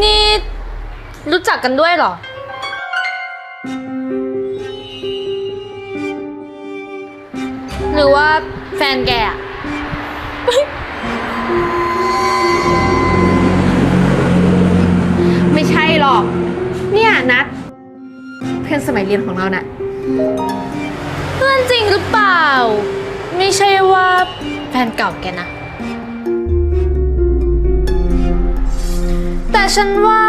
นี่รู้จักกันด้วยเหรอ หรือว่าแฟนแกอะไม่ใช่หรอก เนี่ยนัดเพื่อนสมัยเรียนของเราน่ะ เพื่อนจริงหรือเปล่า ไม่ใช่ว่าแฟนเก่าแกนะ แต่ฉันว่า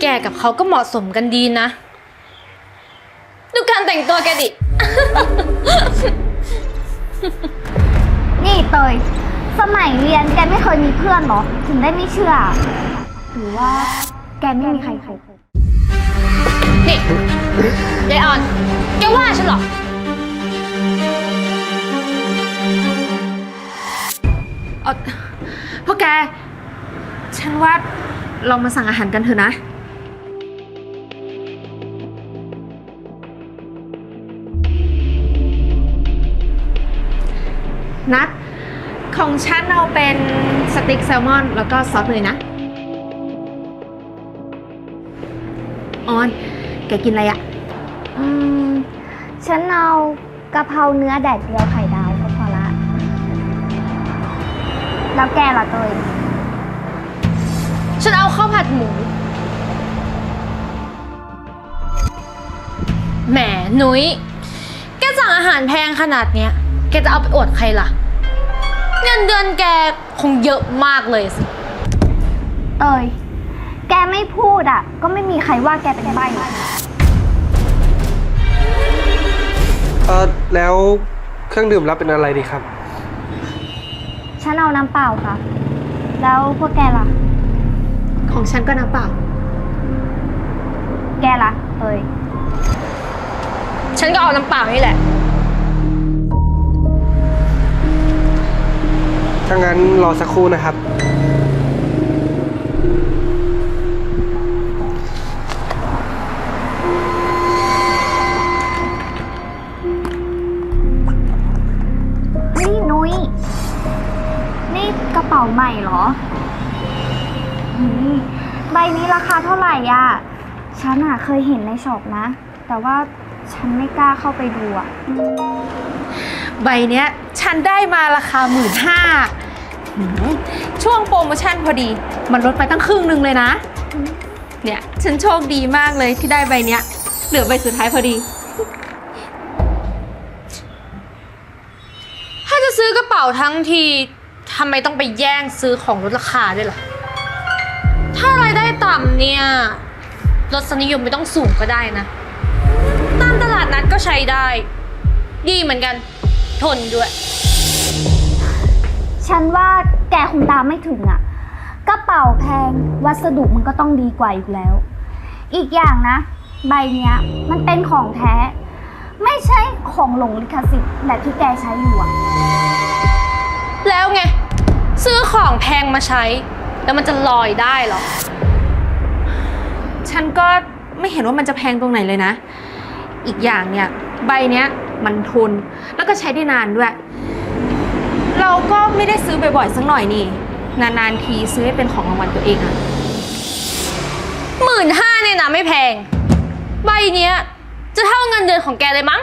แกกับเขาก็เหมาะสมกันดีนะ ดูการแต่งตัวแกดิ นี่เตย สมัยเรียนแกไม่เคยมีเพื่อนเหรอ ถึงได้ไม่เชื่อ หรือว่า แกไม่มีใครคบนี่ยายออน แกว่าฉันเหรอเออพวกแก ฉันว่าลองมาสั่งอาหารกันเถอะนะ นัดของฉันเอาเป็นสเต็กแซลมอน แล้วก็ซอสเลยนะ ออน แกกินอะไรอะอืม ฉันเอากะเพราเนื้อแดดเดียวไข่ดาวก็พอละ แล้วแกล่ะเตย ฉันเอาข้าวผัดหมู แหมนุ้ย แกสั่งอาหารแพงขนาดเนี้ย แกจะเอาไปอวดใครล่ะ เงินเดือนแกคงเยอะมากเลยสิ เตย แกไม่พูดอะ ก็ไม่มีใครว่าแกเป็นใบ้หรอกเออแล้วเครื่องดื่มรับเป็นอะไรดีครับ ฉันเอาน้ำเปล่าค่ะ แล้วพวกแกล่ะ ของฉันก็น้ำเปล่า แกล่ะเตยฉันก็เอาน้ำเปล่านี่แหละ ถ้างั้นรอสักครู่นะครับ นี่นุ้ย นี่กระเป๋าใหม่เหรอหืม ใบนี้ราคาเท่าไหร่อะ ฉันอะเคยเห็นในช็อปนะ แต่ว่าฉันไม่กล้าเข้าไปดูอะใบเนี้ยฉันได้มาราคาหมื่นห้าช่วงโปรโมชั่นพอดี มันลดไปตั้งครึ่งหนึ่งเลยนะ เนี่ย ฉันโชคดีมากเลยที่ได้ใบเนี้ย เหลือใบสุดท้ายพอดี ถ้าจะซื้อกระเป๋าทั้งทีทำไมต้องไปแย่งซื้อของลดราคาด้วยล่ะถ้ารายได้ ต่ำเนี่ยรสนิยมไม่ต้องสูงก็ได้นะตามตลาดนัดก็ใช้ได้ ดีเหมือนกัน ทนด้วย ฉันว่าแกคงตามไม่ถึงอะกระเป๋าแพง วัสดุมันก็ต้องดีกว่าอยู่แล้ว อีกอย่างนะ ใบเนี้ยมันเป็นของแท้ ไม่ใช่ของหลงลิขสิทธิ์แบบที่แกใช้อยู่อะแล้วไง ซื้อของแพงมาใช้ แล้วมันจะลอยได้เหรอ ฉันก็ไม่เห็นว่ามันจะแพงตรงไหนเลยนะ อีกอย่างเนี่ย ใบเนี้ยมันทน แล้วก็ใช้ได้นานด้วย เราก็ไม่ได้ซื้อบ่อยๆสักหน่อยนี่ นานๆทีซื้อให้เป็นของรางวัลตัวเองอะหมื่นห้าเนี่ยนะไม่แพง ใบเนี้ยจะเท่าเงินเดือนของแกเลยมั้ง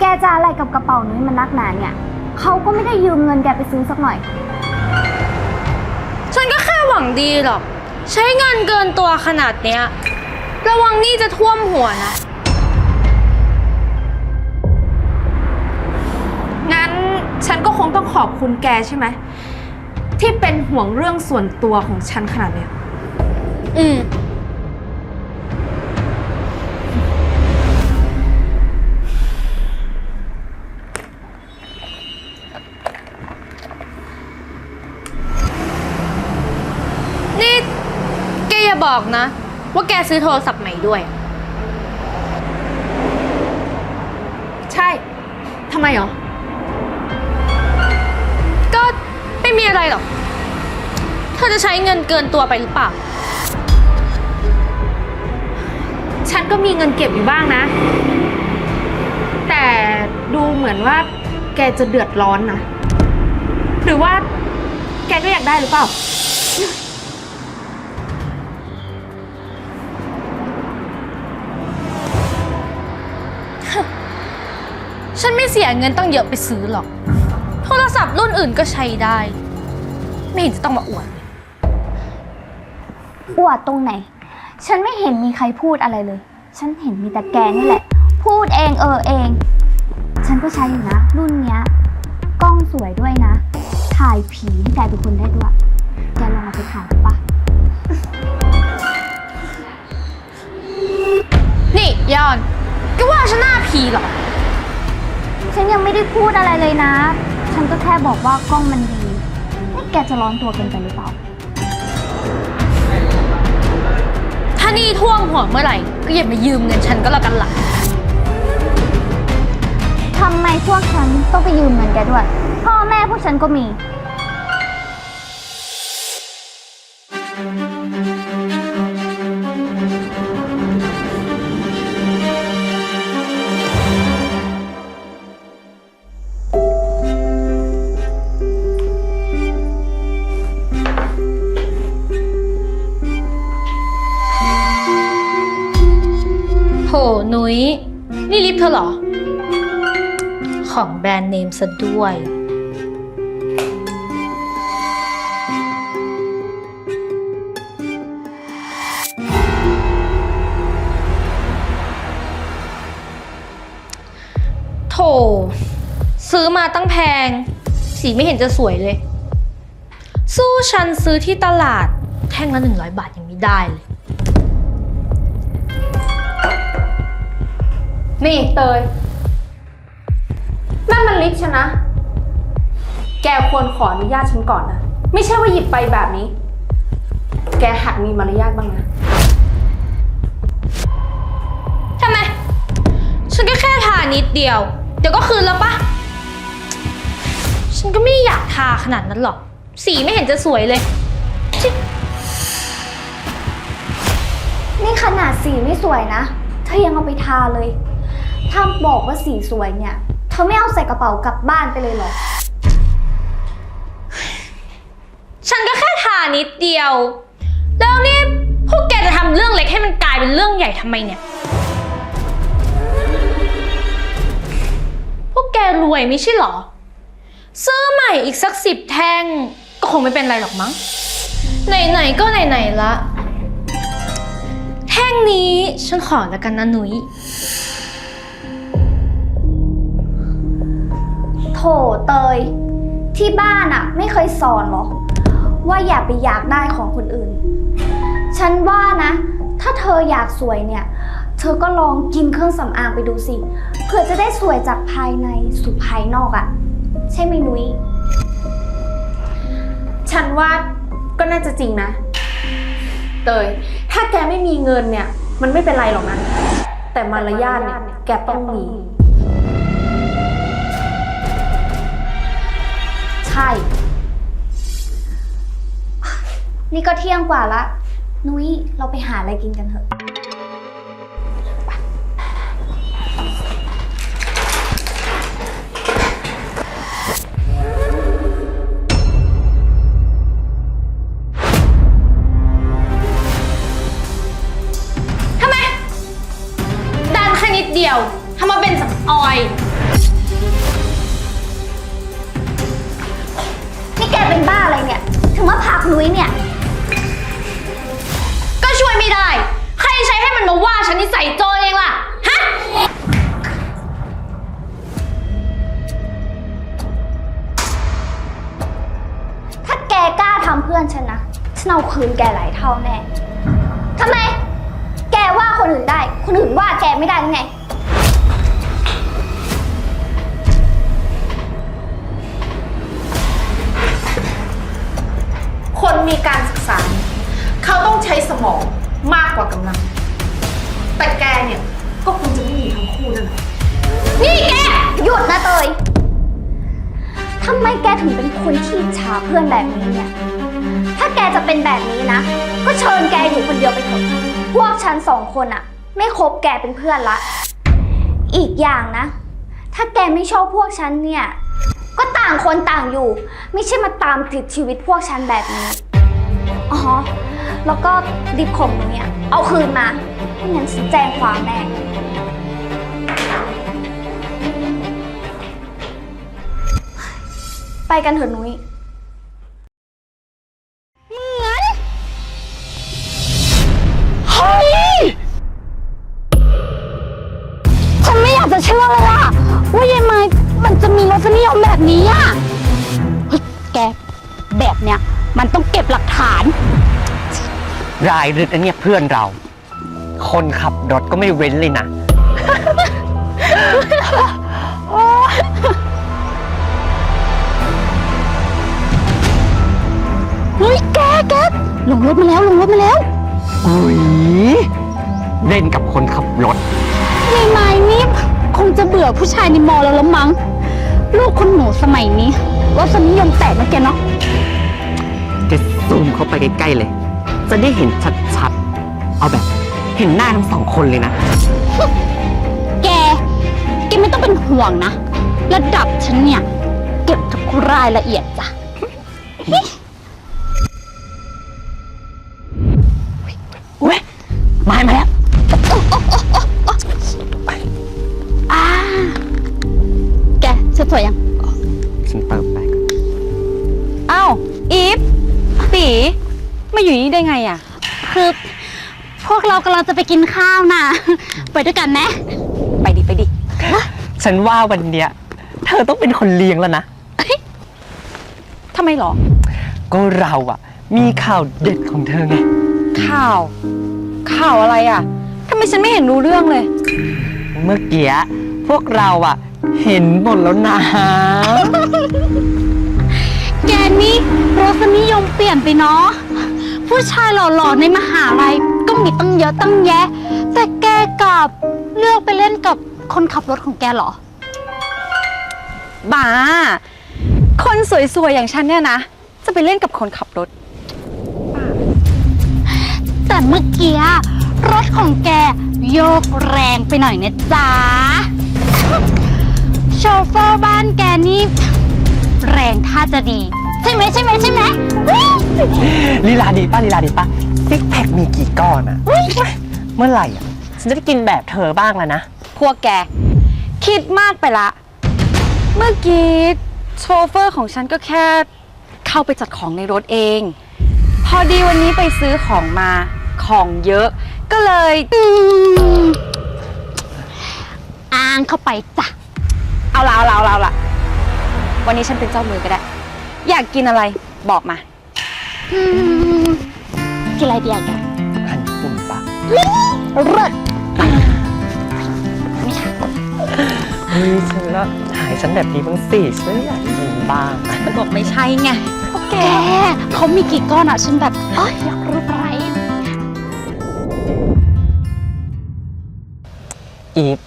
แกจะอะไรกับกระเป๋านี้มันนักหนาเนี่ย เขาก็ไม่ได้ยืมเงินแกไปซื้อสักหน่อย ฉันก็แค่หวังดีหรอก ใช้เงินเกินตัวขนาดเนี้ย ระวังหนี่จะท่วมหัวนะ งั้นฉันก็คงต้องขอบคุณแกใช่ไหม ที่เป็นห่วงเรื่องส่วนตัวของฉันขนาดเนี้ย อืม บอกนะ ว่าแกซื้อโทรศัพท์ใหม่ด้วย ใช่ ทำไมหรอ ก็ไม่มีอะไรหรอก เธอจะใช้เงินเกินตัวไปหรือเปล่า ฉันก็มีเงินเก็บอยู่บ้างนะ แต่ดูเหมือนว่า แกจะเดือดร้อนนะ หรือว่า แกก็อยากได้หรือเปล่า ฉันไม่เสียเงินตั้งเยอะไปซื้อหรอก โทรศัพท์รุ่นอื่นก็ใช้ได้ ไม่เห็นจะต้องมาอวดเลยอวดตรงไหน ฉันไม่เห็นมีใครพูดอะไรเลย ฉันเห็นมีแต่แกนี่แหละ พูดเองเออเอง ฉันก็ใช้อยู่นะ รุ่นเนี้ย กล้องสวยด้วยนะ ถ่ายผีให้กลายเป็นคนได้ด้วย แกลองเอาไปถ่ายดูปะนี่ยอนก็ว่าฉันหน้าผีเหรอ ฉันยังไม่ได้พูดอะไรเลยนะ ฉันก็แค่บอกว่ากล้องมันดี นี่แกจะร้อนตัวเกินไปหรือเปล่า ถ้านี่ท่วมหัวเมื่อไหร่ ก็อย่ามายืมเงินฉันก็แล้วกันล่ะ ทำไมพวกฉันต้องไปยืมเงินแกด้วย พ่อแม่พวกฉันก็มี ของแบรนด์เนมซะด้วย โถ ซื้อมาตั้งแพง สีไม่เห็นจะสวยเลย สู้ฉันซื้อที่ตลาดแท่งละหนึ่งร้อยบาทยังไม่ได้เลย นี่เตย นั่นมันลิฟต์ฉันนะ แกควรขออนุญาตฉันก่อนนะ ไม่ใช่ว่าหยิบไปแบบนี้ แกหัดมีมารยาทบ้างนะ ทำไม ฉันก็แค่ทานิดเดียว เดี๋ยวก็คืนแล้วปะ ฉันก็ไม่อยากทาขนาดนั้นหรอก สีไม่เห็นจะสวยเลยชินี่ขนาดสีไม่สวยนะ เธอยังเอาไปทาเลย ถ้าบอกว่าสีสวยเนี่ย เธอไม่เอาใส่กระเป๋ากลับบ้านไปเลยเหรอ ฉันก็แค่ทานิดเดียว แล้วนี่พวกแกจะทำเรื่องเล็กให้มันกลายเป็นเรื่องใหญ่ทำไมเนี่ย พวกแกรวยไม่ใช่เหรอ ซื้อใหม่อีกสักสิบแท่งก็คงไม่เป็นไรหรอกมั้ง ไหนๆก็ไหนๆละ แท่งนี้ฉันขอแล้วกันนะหนุยโถเตย ที่บ้านอะไม่เคยสอนหรอ ว่าอย่าไปอยากได้ของคนอื่น ฉันว่านะ ถ้าเธออยากสวยเนี่ย เธอก็ลองกินเครื่องสำอางไปดูสิเผื่อจะได้สวยจากภายในสู่ภายนอกอะใช่ไหมนุ้ยฉันว่าก็น่าจะจริงนะ เตย ถ้าแกไม่มีเงินเนี่ย มันไม่เป็นไรหรอกนะ แต่มารยาทเนี่ยแกต้องมี ใช่ นี่ก็เที่ยงกว่าละ นุ้ยเราไปหาอะไรกินกันเถอะ เอาคืนแกหลายเท่าแน่ทำไม แกว่าคนอื่นได้ คนอื่นว่าแกไม่ได้หรือไง คนมีการศึกษาเนี่ยเขาต้องใช้สมองมากกว่ากำลัง แต่แกเนี่ยก็คงจะไม่มีทั้งคู่นั่นแหละนี่แก หยุดนะเตยทำไมแกถึงเป็นคนขี้อิจฉาเพื่อนแบบนี้เนี่ย ถ้าแกจะเป็นแบบนี้นะ ก็เชิญแกอยู่คนเดียวไปเถอะ พวกฉันสองคนอะไม่คบแกเป็นเพื่อนละ อีกอย่างนะ ถ้าแกไม่ชอบพวกฉันเนี่ย ก็ต่างคนต่างอยู่ ไม่ใช่มาตามติดชีวิตพวกฉันแบบนี้ อ๋อ แล้วก็ดิบขมเนี่ย เอาคืนมาไม่งั้นฉันแจ้งความแน่ไปกันเถอะนุ้ย ไม่อยากจะเชื่อเลยอะว่ายายไม้มันจะมีรสนิยมแบบนี้อะเฮ้ยแกแบบเนี้ยมันต้องเก็บหลักฐาน รายรึกอันเนี่ยเพื่อนเรา คนขับรถก็ไม่เว้นเลยนะ เฮ้ยแกแกลงรถมาแล้วลงรถมาแล้ว อุ้ยเล่นกับคนขับรถยายไม้นี่คง จะเบื่อผู้ชายในมอแล้วละมั้ง ลูกคุณหนูสมัยนี้รสนิยมแตกนะแกเนาะจะซูมเข้าไปใกล้ๆเลย จะได้เห็นชัดๆ เอาแบบ เห็นหน้าทั้งสองคนเลยนะ แก แกไม่ต้องเป็นห่วงนะ ระดับฉันเนี่ย เก็บทุกรายละเอียดจ้ะ มาอยู่นี่ได้ไงอะคือ พวกเรากำลังจะไปกินข้าวนะ ไปด้วยกันไหมไปดิ ไปดิ ฉันว่าวันเนี้ยเธอต้องเป็นคนเลี้ยงแล้วนะ ทำไมหรอ ก็เราอะมีข่าวเด็ดของเธอไง ข่าว ข่าวอะไรอะทำไมฉันไม่เห็นรู้เรื่องเลย เมื่อกี้พวกเราอะเห็นหมดแล้วนะ แกนี่รสนิยมเปลี่ยนไปเนาะ ผู้ชายหล่อๆในมหาลัยก็มีตั้งเยอะตั้งแยะ แต่แกกลับเลือกไปเล่นกับคนขับรถของแกเหรอ บ้า คนสวยๆ อย่างฉันเนี่ยนะ จะไปเล่นกับคนขับรถ แต่เมื่อกี้รถของแกโยกแรงไปหน่อยนะจ๊ะ โชเฟอร์บ้านแกนี่ แรงท่าจะดี ใช่ไหมใช่ไหมใช่ไหมอุ๊ยลีลาดีป้าลีลาดีป้าซิกแพคมีกี่ก้อนอะเมื่อไหร่อะฉันจะได้กินแบบเธอบ้างแล้วนะ พวกแก คิดมากไปละ เมื่อกี้โชเฟอร์ของฉันก็แค่เข้าไปจัดของในรถเอง พอดีวันนี้ไปซื้อของมาของเยอะ ก็เลยอืมอ้างเข้าไปจ้ะเอาละเอาละเอาละเอาละวันนี้ฉันเป็นเจ้ามือก็ได้ อยากกินอะไรบอกมาอืมกินอะไรดีอะแกหันญี่ปุ่นปะเลิศเฮ้ยฉันละหายฉันแบบนี้บ้างสิฉันอยากกินบ้างบอกไม่ใช่ไงแกเขามีกี่ก้อนอะฉันแบบเอ้ยอยากรู้ไปอีฟ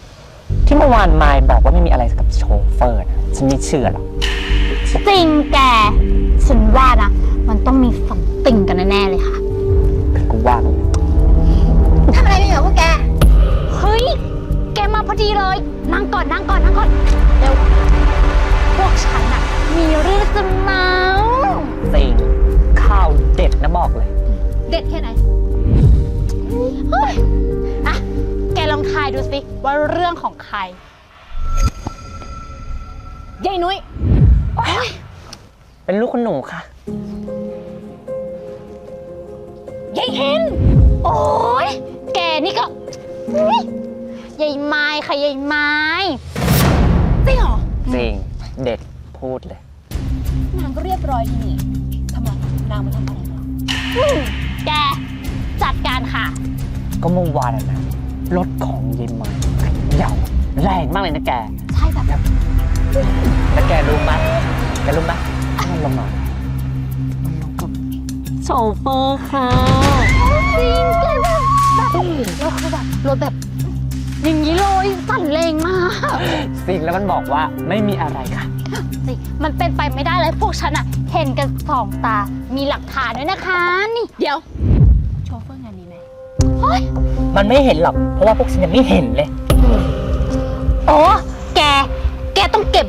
ที่เมื่อวานมายบอกว่าไม่มีอะไรกับโชเฟอร์นะฉันไม่เชื่อหรอก จริงแก ฉันว่านะ มันต้องมีสัมติงกันแน่ๆเลยค่ะแต่กูว่ามันทำอะไรไม่เหรอพวกแก เฮ้ย แกมาพอดีเลย นั่งก่อนนั่งก่อนนั่งก่อน เร็ว พวกฉันอะมีเรื่องจะเมาจริงข้าวเด็ดนะบอกเลย เด็ดแค่ไหน เฮ้ยอะแกลองทายดูสิว่าเรื่องของใครยายนุ้ยโอ๊ย เป็นลูกคุณหนูค่ะ ยายเห็นโอ้ยแกนี่ก็อุ๊ยยายไม้ค่ะยายไม้จริงเหรอจริง เด็ดพูดเลย นางก็เรียบร้อยดีนี่ทำไมนางมาทำอะไรมาแกจัดการค่ะ ก็เมื่อวานอะนะรถของเย็นมาเหย่าแรงมากเลยนะแก ใช่แบบ แล้วแกรู้ไหมแกรู้ไหมมันลงมามันลงกับโชเฟอร์ค่ะจริงแกแบบแบบแล้วคือแบบรถแบบอย่างนี้เลยสั่นแรงมากสิ่งแล้วมันบอกว่าไม่มีอะไรค่ะ สิมันเป็นไปไม่ได้เลยพวกฉันอะเห็นกันสองตา มีหลักฐานด้วยนะคะ นี่เดี๋ยว โชเฟอร์งานนี้ไหมเฮ้ย มันไม่เห็นหรอก เพราะว่าพวกฉันยังไม่เห็นเลย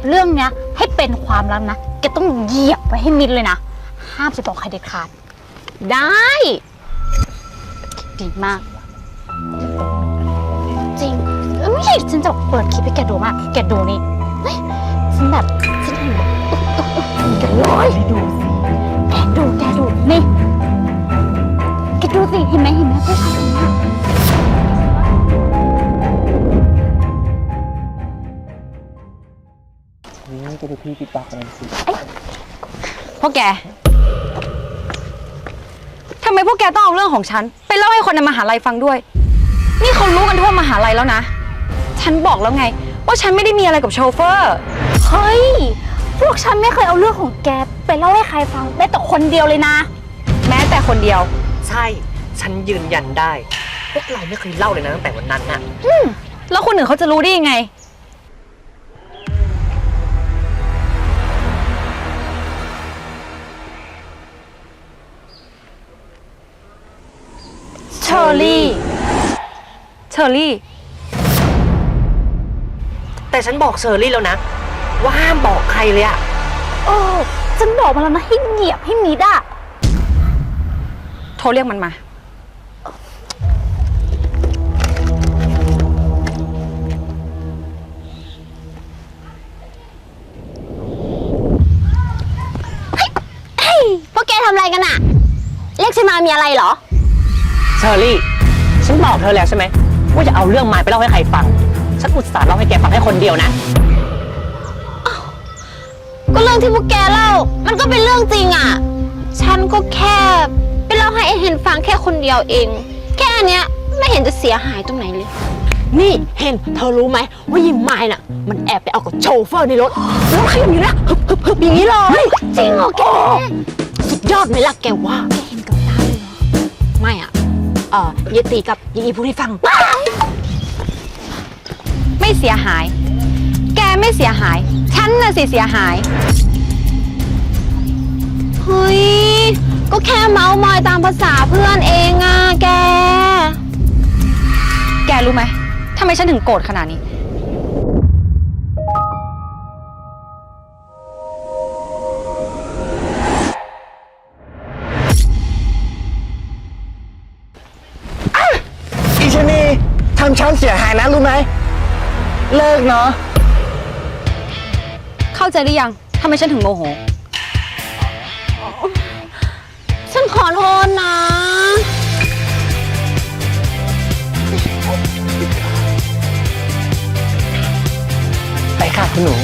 เก็บเรื่องเนี้ยให้เป็นความลับนะแกต้องเหยียบไว้ให้มิดเลยนะห้ามจะบอกใครเด็ดขาด ได้ดีมาก จริงเอ้ยไม่ใช่ฉันจะเปิดคลิปให้แกดูมากแกดูนี่เฮ้ยฉันแบบฉันเห็นแบบอุ๊ยอุ๊ยอุ๊ยแกเลยดูสิแกดูแกดูนี่แกดูสิเห็นไหมเห็นไหมผู้ชายคน เนี้ยพวกแก ทำไมพวกแกต้องเอาเรื่องของฉัน ไปเล่าให้คนในมหาลัยฟังด้วย นี่เขารู้กันทั่วมหาลัยแล้วนะ ฉันบอกแล้วไง ว่าฉันไม่ได้มีอะไรกับโชเฟอร์ เฮ้ย พวกฉันไม่เคยเอาเรื่องของแกไปเล่าให้ใครฟังแม้แต่คนเดียวเลยนะ แม้แต่คนเดียว ใช่ ฉันยืนยันได้ พวกเราไม่เคยเล่าเลยนะตั้งแต่วันนั้นน่ะ แล้วคนอื่นเขาจะรู้ได้ยังไง เชอรี่ แต่ฉันบอกเชอรี่แล้วนะ ว่าห้ามบอกใครเลยอะเออฉันบอกมาแล้วนะให้เหยียบให้มิดอะโทรเรียกมันมาพวกแกทำอะไรกันอะเรียกฉันมามีอะไรเหรอ เชอรี่ ฉันบอกเธอแล้วใช่ไหม ว่าจะเอาเรื่องมายไปเล่าให้ใครฟัง ฉันอุตส่าห์เล่าให้แกฟังให้คนเดียวนะ ก็เรื่องที่พวกแกเล่า มันก็เป็นเรื่องจริงอะฉันก็แค่ไปเล่าให้ไอเห็นฟังแค่คนเดียวเอง แค่เนี้ยไม่เห็นจะเสียหายตรงไหนเลย นี่เห็นเธอรู้ไหมว่ายิมไม้น่ะ มันแอบไปเอากับโชเฟอร์ในรถแล้วขยับอยู่นะฮึบฮึบฮึบอย่างนี้เลยจริงเหรอแก สุดยอดไหมล่ะแกว่าแกเห็นกับตาเลยเหรอ ไม่อะเอ่อเยตีกับยิงอีพูดให้ฟัง ไม่เสียหาย แกไม่เสียหาย ฉันน่ะสิเสียหาย เฮ้ย ก็แค่เมาส์มอยตามภาษาเพื่อนเองอะแก แกรู้ไหมทำไมฉันถึงโกรธขนาดนี้ นเสียหายนะรู้ไหม เลิกเนาะ เข้าใจหรือยังทำไมฉันถึงโมโห ฉันขอโทษนะ ไปค่ะคุณหนู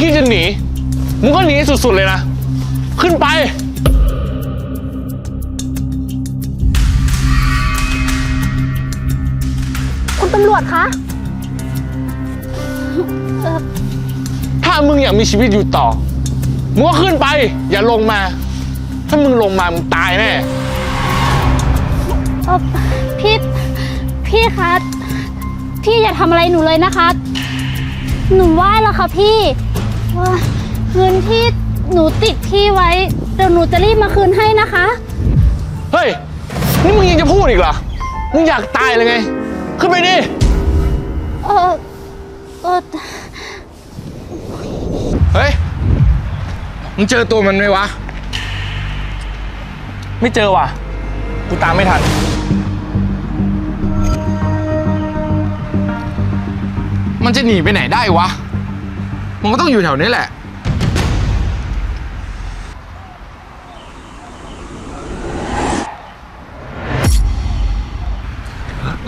คิดจะหนี มึงก็หนีให้สุดๆเลยนะ ขึ้นไป คุณตำรวจคะ ถ้ามึงอยากมีชีวิตอยู่ต่อ มึงก็ขึ้นไป อย่าลงมา ถ้ามึงลงมา มึงตายแน่ เออพี่ พี่คะ พี่อย่าทำอะไรหนูเลยนะคะ หนูไหว้แล้วค่ะพี่ ว่าเงินที่หนูติดพี่ไว้เดี๋ยวหนูจะรีบมาคืนให้นะคะ เฮ้ย นี่มึงยังจะพูดอีกเหรอ มึงอยากตายเลยไง ขึ้นไปดิ เออเออเฮ้ย มึงเจอตัวมันไหมวะ ไม่เจอว่ะ กูตามไม่ทัน มันจะหนีไปไหนได้วะ มันก็ต้องอยู่แถวนี้แหละ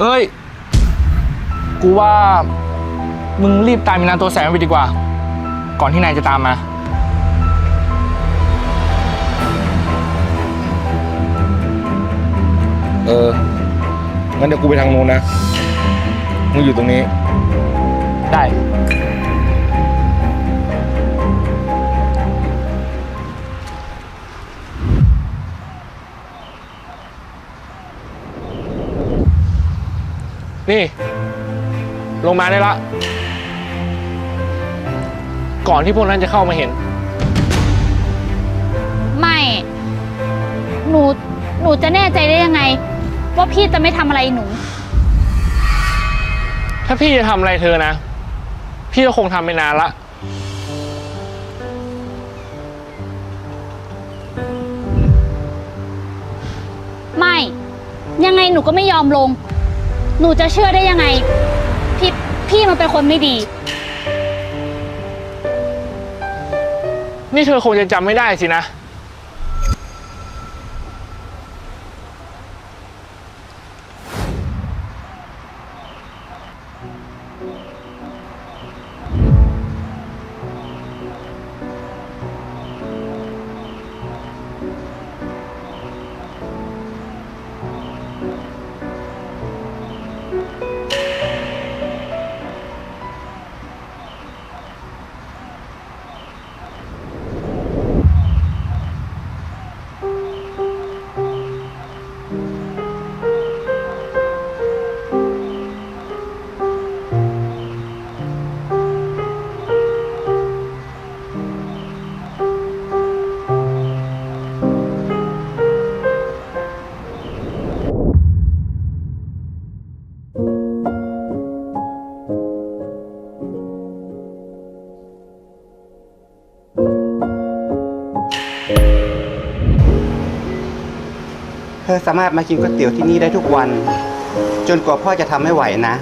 เอ้ย กูว่า มึงรีบตายมีนาตัวแสนไปดีกว่า ก่อนที่นายจะตามมา เออ งั้นเดี๋ยวกูไปทางนู้นนะ มึงอยู่ตรงนี้ ได้ นี่ ลงมาได้ละ ก่อนที่พวกนั้นจะเข้ามาเห็น ไม่ หนู หนูจะแน่ใจได้ยังไง ว่าพี่จะไม่ทำอะไรหนู ถ้าพี่จะทำอะไรเธอนะ พี่ก็คงทำไปนานละ ไม่ ยังไงหนูก็ไม่ยอมลง หนูจะเชื่อได้ยังไง พี่พี่มันเป็นคนไม่ดี นี่เธอคงจะจำไม่ได้สินะ ธอสามารถมากินก๋วยเตี๋ยวที่นี่ได้ทุกวัน จนกว่าพ่อจะทำไม่ไหวนะ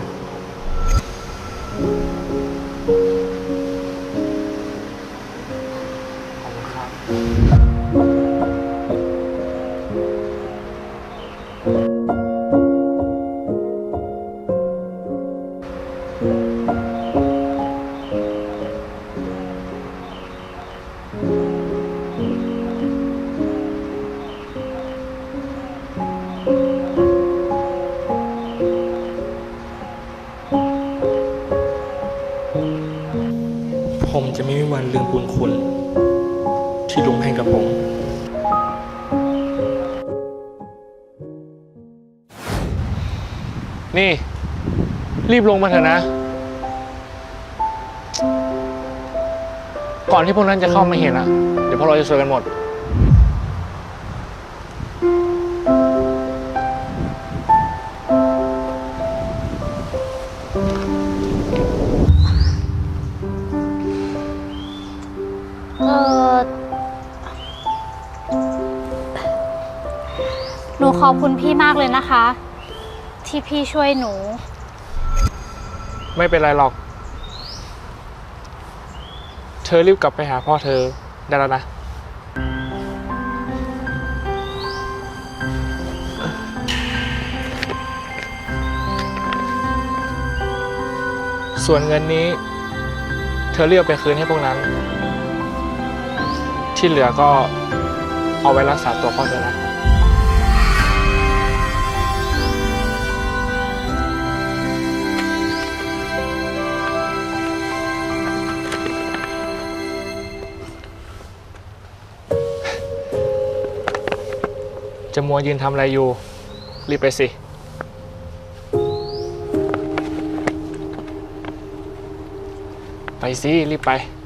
ไม่มีวันลืมบุญคุณ ที่ลุงให้กับผมนี่ รีบลงมาเถอะนะ ก่อนที่พวกนั้นจะเข้ามาเห็นอะเดี๋ยวพวกเราจะซวยกันหมด เลยนะคะ ที่พี่ช่วยหนู ไม่เป็นไรหรอก เธอรีบกลับไปหาพ่อเธอได้แล้วนะ ส่วนเงินนี้ เธอเรียกไปคืนให้พวกนั้น ที่เหลือก็เอาไว้รักษาตัวพ่อเธอนะ มัวยืนทำอะไรอยู่ รีบไปสิ ไปสิ รีบไป